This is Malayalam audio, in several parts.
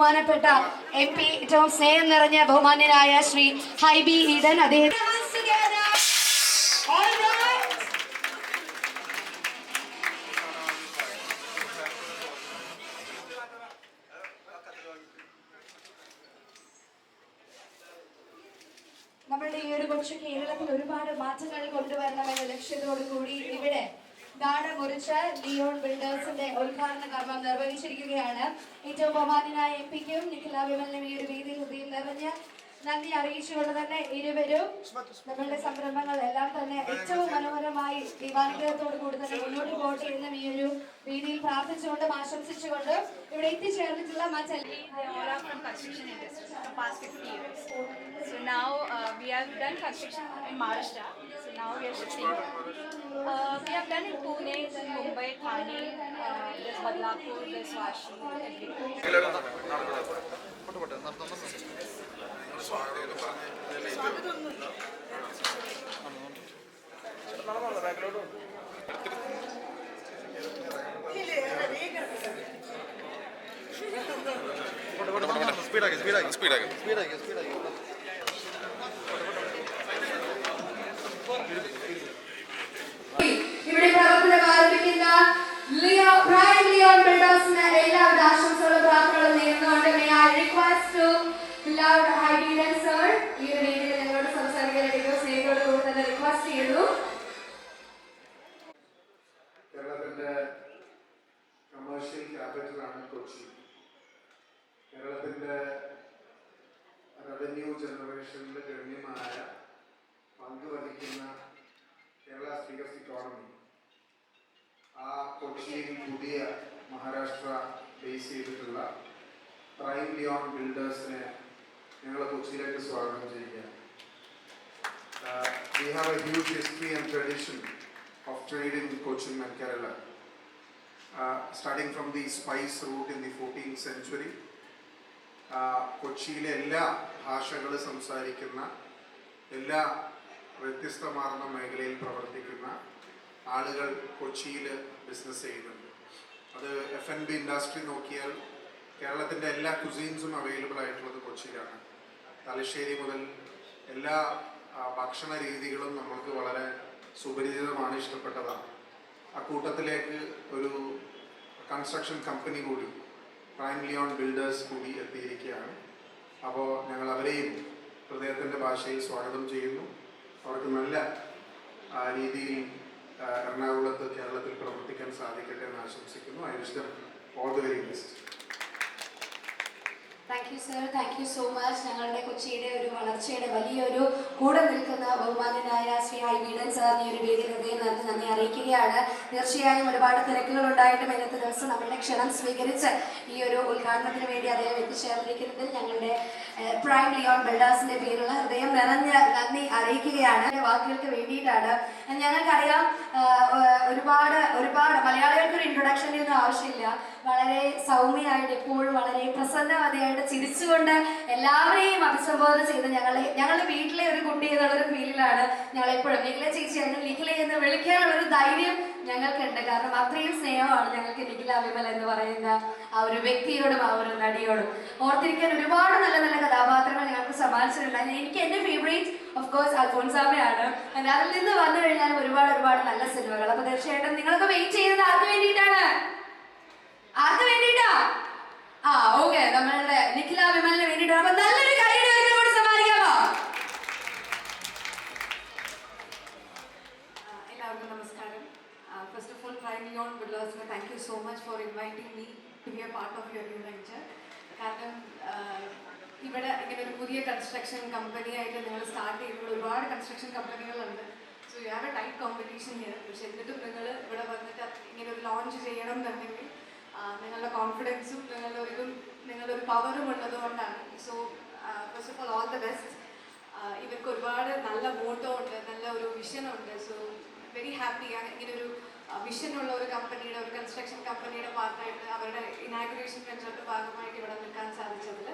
ബഹുമാനപ്പെട്ട എം പി ഏറ്റവും സ്നേഹം നിറഞ്ഞ ബഹുമാന്യനായ ശ്രീ ഹൈബി ഈഡൻ. അദ്ദേഹം നമ്മളുടെ ഈ ഒരു കൊച്ചു കേരളത്തിൽ ഒരുപാട് മാറ്റങ്ങൾ കൊണ്ടുവരണമെന്ന ലക്ഷ്യത്തോടു കൂടി ഇവിടെ ഗാഢ മുറിച്ച ലിയോൺ ബിൽഡേഴ്സിന്റെ ഉദ്ഘാടന കർമ്മം നിർവഹിച്ചിരിക്കുകയാണ് ഏറ്റവും ബഹുമാനായ എം പിക്കും നിഖില വിമലിനും ഈ ഒരു വേദിയിൽ ഹൃദയം നിറഞ്ഞ് നന്ദി അറിയിച്ചുകൊണ്ട് തന്നെ ഇരുവരും നമ്മളുടെ സംരംഭങ്ങൾ എല്ലാം തന്നെ ഏറ്റവും മനോഹരമായി ദീപാനുഗ്രഹത്തോട് കൂടി തന്നെ മുന്നോട്ട് പോകട്ടെ എന്നും ഈ ഒരു വേദിയിൽ പ്രാർത്ഥിച്ചുകൊണ്ടും ആശംസിച്ചുകൊണ്ട് ഇവിടെ എത്തിച്ചേർന്നിട്ടുള്ള മറ്റെല്ലാ They all are from construction industry for the past 50 years. So now uh, we have done construction in Maharashtra. Now we are shifting. Uh, we have done in Pune, then Mumbai, Thane, uh, there's Badlapur, there's Vashi, everywhere. സ്പീഡാക്കി സ്പീഡാക്കി സ്പീഡാക്കി സ്പീഡാക്കി സ്പീഡാക്കി കൊച്ചിയിൽ പുതിയ മഹാരാഷ്ട്ര ബേസ് ചെയ്തിട്ടുള്ള പ്രൈം ലിയോൺ ബിൽഡേഴ്സിനെ ഞങ്ങൾ കൊച്ചിയിലേക്ക് സ്വാഗതം ചെയ്യുക we have a huge history of tradition of trade in Cochin and Kerala. Uh, starting from the spice route in the 14th century, കൊച്ചിയിലെ എല്ലാ ഭാഷകൾ സംസാരിക്കുന്ന എല്ലാ വ്യത്യസ്തമാർന്ന മേഖലയിൽ പ്രവർത്തിക്കുന്ന ആളുകൾ കൊച്ചിയിൽ ബിസിനസ് ചെയ്യുന്നുണ്ട്. അത് എഫ് എൻ ബി ഇൻഡസ്ട്രി നോക്കിയാൽ കേരളത്തിന്റെ എല്ലാ കുസീൻസും അവൈലബിൾ ആയിട്ടുള്ളത് കൊച്ചിയിലാണ്. തലശ്ശേരി മുതൽ എല്ലാ ഭക്ഷണ രീതികളും നമ്മൾക്ക് വളരെ സുപരിചിതമാണ് ഇഷ്ടപ്പെട്ടതാണ്. ആ കൂട്ടത്തിലേക്ക് ഒരു കൺസ്ട്രക്ഷൻ കമ്പനി കൂടി പ്രൈം ലിയോൺ ബിൽഡേഴ്സ് കൂടി എത്തിയിരിക്കുകയാണ്. അപ്പോൾ ഞങ്ങൾ അവരെയും ഹൃദയത്തിന്റെ ഭാഷയിൽ സ്വാഗതം ചെയ്യുന്നു. അവർക്ക് നല്ല രീതിയിൽ എറണാകുളത്ത് കേരളത്തിൽ പ്രവർത്തിക്കാൻ സാധിക്കട്ടെ എന്ന് ആശംസിക്കുന്നു. I wish all the very best. Thank you sir thank you so much ഞങ്ങളുടെ കൊച്ചിയുടെ ഒരു വളർച്ചയുടെ വലിയൊരു കൂടെ നിൽക്കുന്ന ബഹുമാനനായ ശ്രീ ഹൈ വീടൻ സാറിന് ഒരു വേദി ഹൃദയം നന്ദി നന്ദി അറിയിക്കുകയാണ്. തീർച്ചയായും ഒരുപാട് തിരക്കുകൾ ഉണ്ടായിട്ടും ഇന്നത്തെ ദിവസം നമ്മളുടെ ക്ഷണം സ്വീകരിച്ച് ഈ ഒരു ഉദ്ഘാടനത്തിന് വേണ്ടി അദ്ദേഹം എത്തിച്ചേർന്നിരിക്കുന്നതിൽ ഞങ്ങളുടെ പ്രൈം ലിയോൺ ബിൽഡേഴ്സിന്റെ പേരുള്ള ഹൃദയം നിറഞ്ഞ നന്ദി അറിയിക്കുകയാണ്. വാക്കുകൾക്ക് വേണ്ടിയിട്ടാണ്. ഞങ്ങൾക്കറിയാം ഒരുപാട് ഒരുപാട് മലയാളികൾക്ക് ഒരു ഇൻട്രൊഡക്ഷന്റെ ഒന്നും ആവശ്യമില്ല. വളരെ സൗമ്യമായിട്ട് എപ്പോഴും വളരെ പ്രസന്നവതയായിട്ട് ചിരിച്ചുകൊണ്ട് എല്ലാവരെയും അഭിസംബോധന ചെയ്ത് ഞങ്ങളെ ഞങ്ങളുടെ വീട്ടിലെ ഒരു കുട്ടി എന്നുള്ളൊരു ഫീലിലാണ് ഞങ്ങൾ എപ്പോഴും നിഖില ചേച്ചി അല്ലെങ്കിൽ നിഖില എന്ന് വിളിക്കാനുള്ള ഒരു ധൈര്യം ഞങ്ങൾക്കുണ്ട്. കാരണം അത്രയും സ്നേഹമാണ് ഞങ്ങൾക്ക് നിഖില വിമൽ എന്ന് പറയുന്ന ആ ഒരു വ്യക്തിയോടും ആ ഒരു നടിയോടും. ഓർത്തിരിക്കാൻ ഒരുപാട് നല്ല നല്ല കഥാപാത്രങ്ങൾ ഞങ്ങൾക്ക് സമ്മാനിച്ചിട്ടുണ്ട്. എനിക്ക് എന്റെ ഫേവറേറ്റ് ഓഫ് കോഴ്സ് അൽഫോൺസാമയാണ് അതിൽ നിന്ന് വന്നു കഴിഞ്ഞാൽ ഒരുപാട് ഒരുപാട് നല്ല സിനിമകൾ. അപ്പൊ തീർച്ചയായിട്ടും നിങ്ങളൊക്കെ വെയിറ്റ് ചെയ്യുന്നത് ആർക്ക് വേണ്ടിയിട്ടാണ് ആർക്ക് വേണ്ടിയിട്ടാ ആ ഓക്കെ നമ്മളുടെ നിഖില വിമലിന് വേണ്ടിയിട്ടാണ് അപ്പൊ നല്ലൊരു കൈയുടെ ഒരിക്കൽ കൂടി സമ്മാനിക്കാമോ Uh, എല്ലാവർക്കും നമസ്കാരം first of all prime Leon ബിൽഡേഴ്സിന് thank you so much for inviting me to be a part of your new venture കാരണം uh, ഇവിടെ ഇങ്ങനെ ഒരു പുതിയ കൺസ്ട്രക്ഷൻ കമ്പനി ആയിട്ട് നിങ്ങൾ സ്റ്റാർട്ട് ചെയ്യുമ്പോൾ ഒരുപാട് construction കമ്പനികളുണ്ട് so you have a tight competition here പക്ഷെ എന്നിട്ടും നിങ്ങൾ ഇവിടെ വന്നിട്ട് ഇങ്ങനെ ഒരു ലോഞ്ച് ചെയ്യണം എന്നുണ്ടെങ്കിൽ നിങ്ങളുടെ കോൺഫിഡൻസും നിങ്ങളുടെ ഒരു നിങ്ങളുടെ ഒരു പവറും ഉള്ളതുകൊണ്ടാണ്. So first of all all the best ഇവർക്ക് ഒരുപാട് നല്ല മോട്ടോ ഉണ്ട് നല്ല ഒരു വിഷനുണ്ട് സോ വെരി ഹാപ്പി ഇങ്ങനെ ഒരു വിഷനുള്ള ഒരു കമ്പനിയുടെ ഒരു കൺസ്ട്രക്ഷൻ കമ്പനിയുടെ ഭാഗമായിട്ട് അവരുടെ ഇനാഗുറേഷൻ വെഞ്ചറിന്റെ ഭാഗമായിട്ട് ഇവിടെ നിൽക്കാൻ സാധിച്ചതിൽ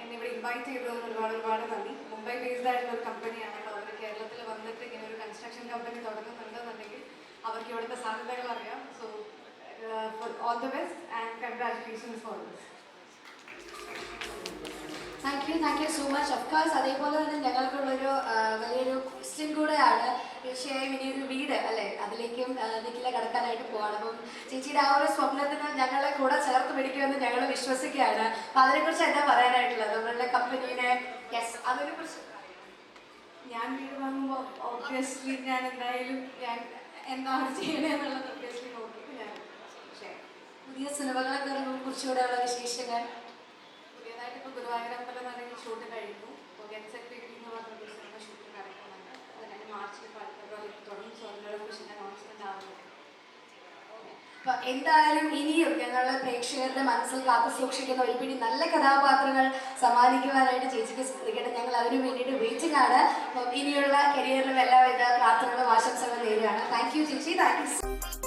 എന്നെ ഇവിടെ ഇൻവൈറ്റ് ചെയ്തതിന് ഒരുപാട് ഒരുപാട് നന്ദി. മുംബൈ ബേസ്ഡ് ആയിട്ടുള്ള ഒരു കമ്പനിയാണ് കേട്ടോ. അവർ കേരളത്തിൽ വന്നിട്ട് ഇങ്ങനെ ഒരു കൺസ്ട്രക്ഷൻ കമ്പനി തുടങ്ങുന്നുണ്ടെന്നുണ്ടെങ്കിൽ അവർക്ക് ഇവിടുത്തെ സാധ്യതകൾ അറിയാം. So all the best and congratulations for this thank you thank you so much of course അതേപോലെ തന്നെ ഞങ്ങൾക്കുള്ളൊരു വലിയൊരു ക്വസ്റ്റ്യൻ കൂടെയാണ് തീർച്ചയായും ഇനി ഒരു വീട് അല്ലെ? അതിലേക്കും നിഖില കടക്കാനായിട്ട് പോവാണ്. അപ്പം ചേച്ചിയുടെ ആ ഒരു സ്വപ്നത്തിന് ഞങ്ങളെ കൂടെ ചേർത്ത് പിടിക്കുമെന്ന് ഞങ്ങൾ വിശ്വസിക്കുകയാണ്. അപ്പം അതിനെക്കുറിച്ച് എന്താ പറയാനായിട്ടുള്ളത്. നമ്മളുടെ കമ്പനീനെ യെസ് അതിനെക്കുറിച്ച് ഞാൻ വീട് വാങ്ങുമ്പോൾ ഓബിയസ്ലി ഞാൻ എന്തായാലും ഞാൻ എന്താണ് ചെയ്യണേന്നുള്ളത് ഓബിയസ്ലി നോക്കിയിട്ട് ഞാൻ ചെയ്യാം പുതിയ സിനിമകളെ കുറിച്ചുകൂടെയുള്ള വിശേഷങ്ങൾ. പുതിയതായിട്ട് ഇപ്പോൾ എന്ന് പറയുന്ന ഷൂട്ട് കഴിഞ്ഞു. സെറ്റ് ബിഗിനിങ് എന്ന് പറഞ്ഞ ഒരു സിനിമ ഷൂട്ട് നടക്കുന്നുണ്ട് അപ്പൊ എന്തായാലും ഇനിയും ഞങ്ങളുടെ പ്രേക്ഷകരുടെ മനസ്സിൽ കാത്തു സൂക്ഷിക്കുന്ന ഒരുപിടി നല്ല കഥാപാത്രങ്ങൾ സമ്മാനിക്കുവാനായിട്ട് ചേച്ചിക്ക് ശ്രദ്ധിക്കട്ടെ. ഞങ്ങൾ അതിനു വേണ്ടിയിട്ട് വെയിറ്റിംഗ് ആണ് ഇനിയുള്ള കരിയറിലും എല്ലാവിധ പ്രാർത്ഥനകളും ആശംസകളും നേരുകയാണ്. താങ്ക് യു ചേച്ചി. Thank you.